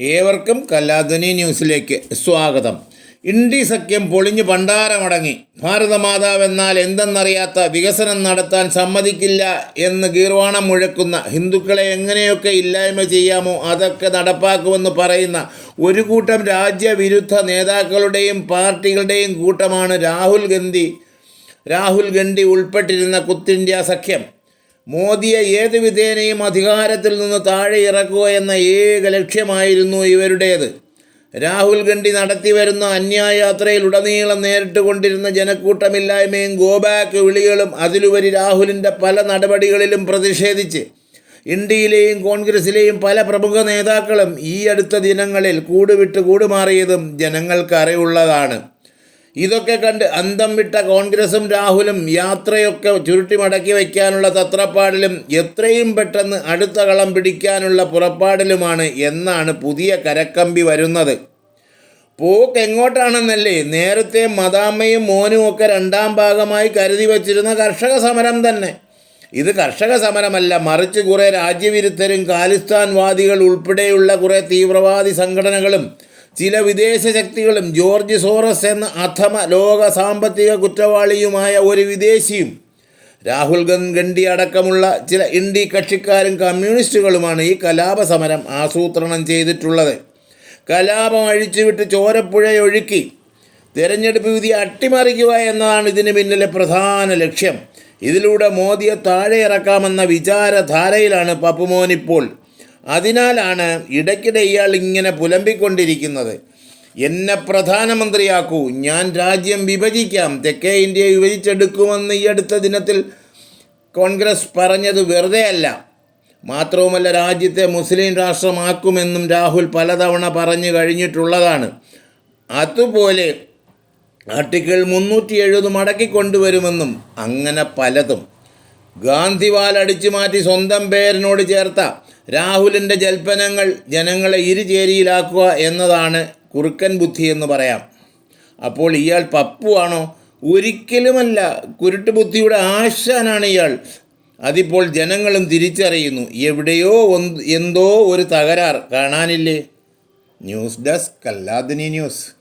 ഏവർക്കും കല്ലാധനി ന്യൂസിലേക്ക് സ്വാഗതം. ഇന്ത്യ സഖ്യം പൊളിഞ്ഞു പണ്ടാരമടങ്ങി ഭാരതമാതാവ് എന്നാൽ എന്തെന്നറിയാത്ത വികസനം നടത്താൻ സമ്മതിക്കില്ല എന്ന് ഗീർവാണം മുഴക്കുന്ന ഹിന്ദുക്കളെ എങ്ങനെയൊക്കെ ഇല്ലായ്മ ചെയ്യാമോ അതൊക്കെ നടപ്പാക്കുമെന്ന് പറയുന്ന ഒരു കൂട്ടം രാജ്യവിരുദ്ധ നേതാക്കളുടെയും പാർട്ടികളുടെയും കൂട്ടമാണ് രാഹുൽ ഗാന്ധി. രാഹുൽ ഗാന്ധി ഉൾപ്പെട്ടിരുന്ന കുത്തിന്ത്യ സഖ്യം. മോദിയെ ഏത് വിധേനയും അധികാരത്തിൽ നിന്ന് താഴെ ഇറക്കുക എന്ന ഏക ലക്ഷ്യമായിരുന്നു ഇവരുടേത്. രാഹുൽ ഗാന്ധി നടത്തിവരുന്ന അന്യായാത്രയിലുടനീളം നേരിട്ട് കൊണ്ടിരുന്ന ജനക്കൂട്ടമില്ലായ്മയും ഗോബാക്ക് വിളികളും അതിലുപരി രാഹുലിന്റെ പല നടപടികളിലും പ്രതിഷേധിച്ച് ഇന്ത്യയിലെയും കോൺഗ്രസിലെയും പല പ്രമുഖ നേതാക്കളും ഈ അടുത്ത ദിനങ്ങളിൽ കൂടുവിട്ട് കൂടുമാറിയതും ജനങ്ങൾക്ക് അറിവുള്ളതാണ്. ഇതൊക്കെ കണ്ട് അന്തം വിട്ട കോൺഗ്രസും രാഹുലും യാത്രയൊക്കെ ചുരുട്ടി മടക്കി വയ്ക്കാനുള്ള തത്രപ്പാടിലും എത്രയും പെട്ടെന്ന് അടുത്ത കളം പിടിക്കാനുള്ള പുറപ്പാടിലുമാണ് എന്നാണ് പുതിയ കരക്കമ്പി വരുന്നത്. പോക്ക് എങ്ങോട്ടാണെന്നല്ലേ നേരത്തെ മദാമ്മയും മോനും ഒക്കെ രണ്ടാം ഭാഗമായി കരുതി വച്ചിരുന്ന കർഷക സമരം തന്നെ. ഇത് കർഷക സമരമല്ല മറിച്ച് കുറേ രാജ്യവിരുദ്ധരും ഖാലിസ്ഥാൻവാദികൾ ഉൾപ്പെടെയുള്ള കുറേ തീവ്രവാദി സംഘടനകളും ചില വിദേശ ശക്തികളും ജോർജ് സോറസ് എന്ന അധമ ലോക സാമ്പത്തിക കുറ്റവാളിയുമായ ഒരു വിദേശിയും രാഹുൽ ഗൻഗണ്ടി അടക്കമുള്ള ചില ഇന്ത്യ കക്ഷിക്കാരും കമ്മ്യൂണിസ്റ്റുകളുമാണ് ഈ കലാപ സമരം ആസൂത്രണം ചെയ്തിട്ടുള്ളത്. കലാപം അഴിച്ചുവിട്ട് ചോരപ്പുഴയൊഴുക്കി തെരഞ്ഞെടുപ്പ് വിധി അട്ടിമറിക്കുക എന്നതാണ് ഇതിന് പിന്നിലെ പ്രധാന ലക്ഷ്യം. ഇതിലൂടെ മോദിയെ താഴെ ഇറക്കാമെന്ന വിചാരധാരയിലാണ് പപ്പുമോൻ ഇപ്പോൾ. അതിനാലാണ് ഇടയ്ക്കിടെ ഇയാൾ ഇങ്ങനെ പുലമ്പിക്കൊണ്ടിരിക്കുന്നത്. എന്നെ പ്രധാനമന്ത്രിയാക്കൂ ഞാൻ രാജ്യം വിഭജിക്കാം തെക്കേ ഇന്ത്യ വിഭജിച്ചെടുക്കുമെന്ന് ഈ അടുത്ത ദിനത്തിൽ കോൺഗ്രസ് പറഞ്ഞത് വെറുതെയല്ല മാത്രവുമല്ല രാജ്യത്തെ മുസ്ലിം രാഷ്ട്രമാക്കുമെന്നും രാഹുൽ പലതവണ പറഞ്ഞു കഴിഞ്ഞിട്ടുള്ളതാണ്. അതുപോലെ ആർട്ടിക്കിൾ മുന്നൂറ്റി എഴുപത് മടക്കിക്കൊണ്ടുവരുമെന്നും അങ്ങനെ പലതും. ഗാന്ധിവാൽ അടിച്ചു മാറ്റി സ്വന്തം പേരിനോട് ചേർത്ത രാഹുലിന്റെ ജൽപ്പനങ്ങൾ ജനങ്ങളെ ഇരുചേരിയിലാക്കുക എന്നതാണ് കുറുക്കൻ ബുദ്ധി എന്ന് പറയാം. അപ്പോൾ ഇയാൾ പപ്പുവാണോ? ഒരിക്കലുമല്ല. കുരുട്ട് ബുദ്ധിയുടെ ആശാനാണ് ഇയാൾ. അതിപ്പോൾ ജനങ്ങളും തിരിച്ചറിയുന്നു. എവിടെയോ എന്തോ ഒരു തകരാർ. കാണാനില്ലേ? ന്യൂസ് ഡെസ്ക് അല്ലാദിനി ന്യൂസ്.